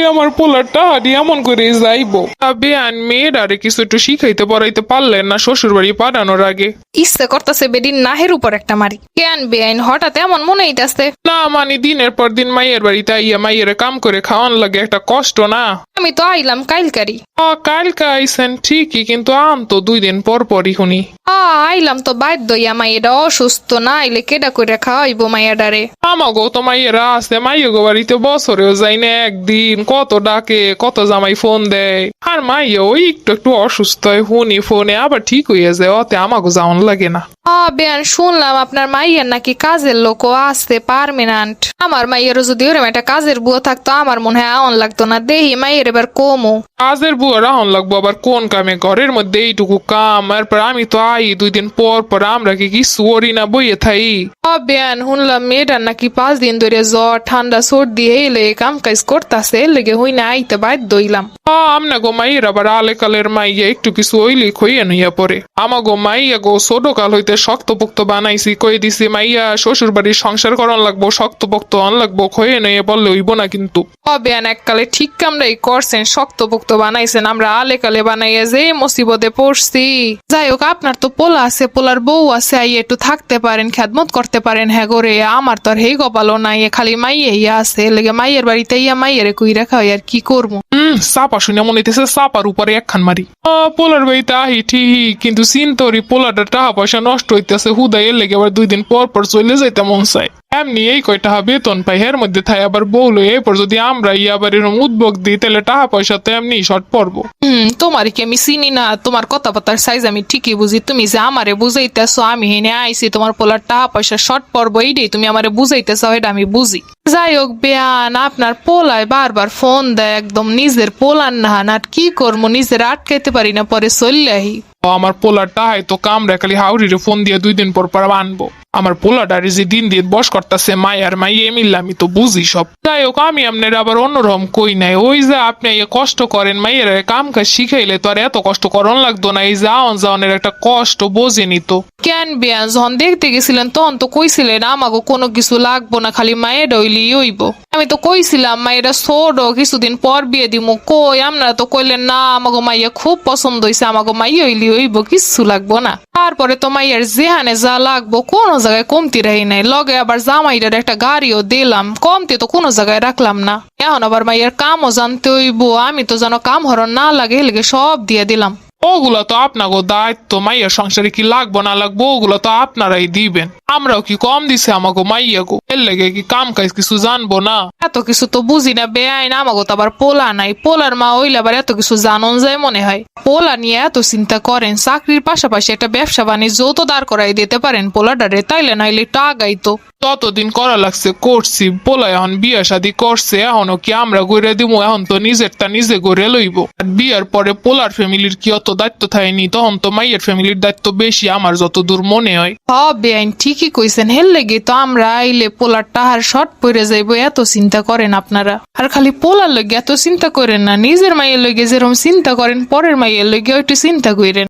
পরে আমার পোলার টাহারি এমন করে যাইবো। বেআন মেয়েরারে কিছু একটু শিখাইতে পড়াইতে পারলেন না শ্বশুর বাড়ি পাঠানোর আগে। ইচ্ছে করতেছে বেডির নাহের উপর একটা মারি। কেন বেআইন হঠাৎ এমন মনে হইতাছে না মানে দিনের পর দিন মাইয়ের বাড়িতে আইয়া মাইয়ের কাম করে খাওয়ান লাগে একটা কষ্ট না। আমি তো আইলাম কাইলকারি। আ, কালকে আইসেন ঠিকই কিন্তু আম তো দুই দিন পর পরই শুনি। আইলাম তো বাধ্য ইয়া মাইয়েরা অসুস্থ না আইলে কেডা করে খাওয়াইবো মাইয়াডারে? আমাগো তো মাইয়েরা আছে মাইয়েগো বাড়িতে বছরেও যাই না একদিন। কত ডাকে, কত জামাই ফোন দেয়। আর মাইয়া ওই একটু একটু অসুস্থ হয় শুনি ফোনে, আবার ঠিক হয়ে যায়, অতে আমাগো যাওয়ান লাগে না। বেয়ান শুনলাম আপনার মাইয়ের নাকি কাজের লোকও আসতে পারমানেন্ট আমার মাইয়েরও যদি ওরম একটা কাজের বুয়ো থাকতো আমার মনে হয় আওয়ান লাগতো না। দেহি মাইয়ের এবার কমও কাজের বুয়া রাহন লাগবো আবার কোন কামে? ঘরের মধ্যে এইটুকু কাম এরপর আমি তো আই দুই দিন পর পর আমরা কি কিছু করি না বইয়ে থাই। বেয়ান শুনলাম মেয়েটার নাকি পাঁচ দিন ধরে জ্বর ঠান্ডা সর্দি এলে কাম কাজ করতাছে লেগে হই না আইতে বাধ্য হইলাম। আ, আমনা গো মাইয়ের আবার আলে কালের মাইয়া একটু কিছু ওইলি খইয়ে নইয়া পরে আমা গো মাইয়া গো ছোট কাল হইতে শক্তপোক্ত বানাইছি কই দিছি, মাইয়া শ্বশুর বাড়ির সংসার করন লাগবো, শক্তপোক্ত অন লাগবো, খয়ে নইয়া বললে হইব না কিন্তু। অবেয়ান এককালে ঠিক কামরাই করছেন, শক্তপোক্ত বানাইছেন। আমরা আলে কালে বানাইয়া যে মুসিবতে পড়ছি। যাই হোক, আপনার তো পোলা আছে, পোলার বউ আছে আই একটু থাকতে পারেন খ্যাদমত করতে পারেন হ্যাঁ গোরে আমার তো আর হেই কপালও নাই খালি মাইয়ে ইয়া আছে লেগে মাইয়ের বাড়িতে ইয়া মাইয়ের কুই রাখা হয় আর কি করব? হুম সাপা শুনে মনে হইতেছে সাপার উপরে একখান মারি পোলার বাড়িতে আহি ঠিক কিন্তু চিন্তরি পোলাটা টাকা পয়সা নষ্ট হইতেছে হুদা এর লেগে আবার দুই দিন পর পর চলে যাইতে মন চায়। এমনি এই কয় টাকা বেতন পাই? এর মধ্যে থাই আবার বউলো এরপর যদি আমরা ইয়া আবার এরকম উদ্যোগ দিই তাহলে টাকা পয়সা তো এমনি শর্ট পড়ব। হুম তোমার কি আমি চিনি না? তোমার কথাবার্তার সাইজ আমি ঠিকই বুঝি। তুমি যে আমারে বুঝাইতেছো আমি হেনে আইছি তোমার পোলার টাকা পয়সা শর্ট পড়ব এইটাই তুমি আমারে বুঝাইতেছো এটা আমি বুঝি। যাই হোক বেয়ান আপনার পোলায় বারবার ফোন দেয় একদম নিজের পোলার না আর কি করব? নিজের আটকাইতে পারি না পরে চললে আমার পোলার টাহাই তো কামড়ে খালি হাউরিরে ফোন দিয়ে দুই দিন পর পর আনব। আমার পোলাটারে যে দিন দিন বস করতেছে মায়ার মাই এমিল আমি তো বুঝি সব। যাই হোক আমি আপনার আবার অন্যরকম কই নাই। ওই যে আপনি এই কষ্ট করেন, মাইয়ের কাম কাজ শিখাইলে তো আর এত কষ্ট করন লাগতো না, এই যে যাওন যাওনের একটা কষ্ট বোঝেনি তো। কেন বেয়ান, যখন দেখতে গেছিলেন, তখন তো কইছিলেন আমাকে কোনো কিছু লাগবো না, খালি মায়ের ডইলি হইব। আমি তো কইছিলাম, মায়েরা ছোট কিছুদিন পর বিয়ে দিমু, কই আপনারা তো কইলেন, না আমাকে মাইয়া খুব পছন্দ হইছে আমাকে মাই হইলি হইব, কিচ্ছু লাগবো না। তারপরে তো মাইয়ার যেহানে যা লাগবো, কোনো জায়গায় কমতি রাহি নাই লগে আবার জামাইটার একটা গাড়িও দিলাম কমতি তো কোনো জায়গায় রাখলাম না এখন আবার মাইয়ের কামও জানতে হইব আমি তো যেন কাম হরণ না লাগে লেগে সব দিয়ে দিলাম ওগুলো তো আপনাকে দায়িত্ব মাইয়ার সংসারে কি লাগবো না লাগবো ওগুলো তো আপনারাই দিবেন আমরাও কি কম দিছে আমাকে মাইয়া গো এর লেগে কি কাম কাজ কিছু জানব না? এত কিছু তো বুঝি না বেআইন আমাগো তো আবার পোলা নাই। পোলার মা হইলে আবার এত কিছু জানন যায় মনে হয়। পোলা নিয়ে এত চিন্তা করেন চাকরির পাশাপাশি একটা ব্যবসা বাণিজ্য তো দাঁড় করাই দিতে পারেন পোলাডারে তাইলে নাইলে একটু আগাইতো ততদিন করা লাগছে করছি পোলা এখন বিয়া শাদি করছে এখনও কি আমরা গড়ে দিব এখন তো নিজেরটা নিজে গড়ে লইব। আর বিয়ার পরে পোলার ফ্যামিলির কি অত দায়িত্ব থাকেনি? তখন তো মাইয়ের ফ্যামিলির দায়িত্ব বেশি আমার যত দূর মনে হয়। হ বেআইন ঠিকই কইছেন হেল লেগে তো আমরা আইলে পোলার টাহার শর্ট পরে যাইব, এত চিন্তা করেন আপনারা। আর খালি পোলার লগে এত চিন্তা করেন না, নিজের মায়ের লগে যেরকম চিন্তা করেন, পরের মায়ের লগে একটু চিন্তা করেন